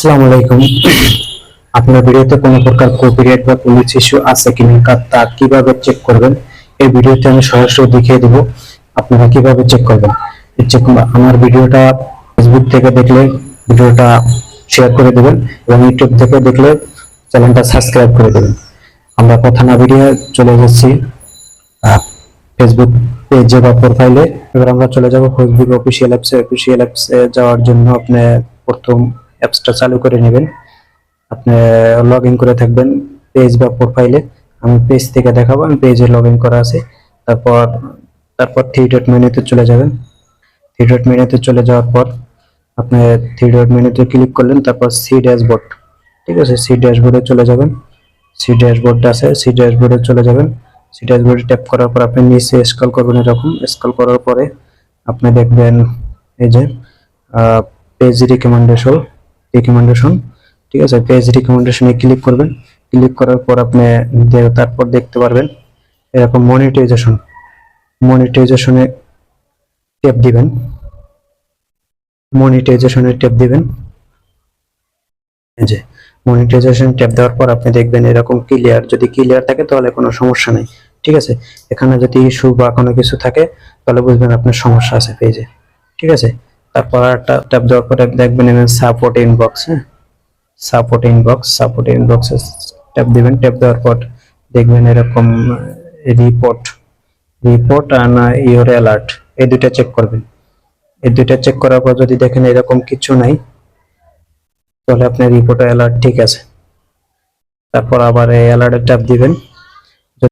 আসসালামু আলাইকুম। আপনার ভিডিওতে কোনো প্রকার কপিরাইট বা পুলিশ ইস্যু আছে কা- তা কীভাবে চেক করবেন? এই ভিডিওতে আমি সরাসরি দেখিয়ে দেব আপনারা কীভাবে চেক করবেন। চেক আমার ভিডিওটা ফেসবুক থেকে দেখলে ভিডিওটা শেয়ার করে দেবেন এবং ইউটিউব থেকে দেখলে চ্যানেলটা সাবস্ক্রাইব করে দেবেন। আমরা কথা না বেরিয়ে চলে যাচ্ছি ফেসবুক পেজে বা প্রোফাইলে এবার আমরা চলে যাব ফেসবুক অফিসিয়াল অ্যাপসে অফিসিয়াল অ্যাপসে যাওয়ার জন্য আপনি প্রথম অ্যাপসটা চালু করে নেবেন। আপনি লগ করে থাকবেন পেজ বা প্রোফাইলে আমি পেজ থেকে দেখাবো, আমি পেজে লগ করা আছে। তারপর তারপর থ্রি ডট মেনুতে চলে যাবেন। থ্রি ডট মেনুতে চলে যাওয়ার পর আপনি থ্রি ডট মেনুতে ক্লিক করলেন, তারপর সি ড্যাশবোর্ড ঠিক আছে সি ড্যাশবোর্ডে চলে যাবেন। সি ড্যাশবোর্ড আছে সি ড্যাশবোর্ডে চলে যাবেন। সি ড্যাশবোর্ডে ট্যাপ করার পর আপনি নিচে স্ক্রল করবেন এরকম। স্ক্রল করার পরে আপনি দেখবেন এই যে পেজ রিকমেন্ডেশন রিকমেন্ডেশন ঠিক আছে? পেজ রিকমেন্ডেশনে ক্লিক করবেন। ক্লিক করার পর আপনি তারপর দেখতে পারবেন এরকম মনিটাইজেশন মনিটাইজেশনে ট্যাপ দিবেন। মনিটাইজেশনে ট্যাপ দিবেন। যে মনিটাইজেশন ট্যাপ দেওয়ার পর আপনি দেখবেন এরকম ক্লিয়ার যদি ক্লিয়ার থাকে তাহলে কোনো সমস্যা নেই, ঠিক আছে? এখানে যদি ইস্যু বা কোনো কিছু থাকে, তাহলে বুঝবেন আপনার সমস্যা আছে পেজে ঠিক আছে? তারপর একটা ট্যাপ দেওয়ার পরে দেখবেন এখানে সাপোর্ট ইনবক্স হ্যাঁ? সাপোর্ট ইনবক্স সাপোর্ট ইনবক্সে ট্যাপ দিবেন। ট্যাপ দেওয়ার পর দেখবেন এরকম রিপোর্ট রিপোর্ট আর না ইওর অ্যালার্ট এই দুইটা চেক করবেন। এই দুইটা চেক করার পর যদি দেখেন এরকম কিছু নাই, তাহলে আপনার রিপোর্ট অ্যালার্ট ঠিক আছে। তারপর আবার এই অ্যালার্টে ট্যাপ দিবেন।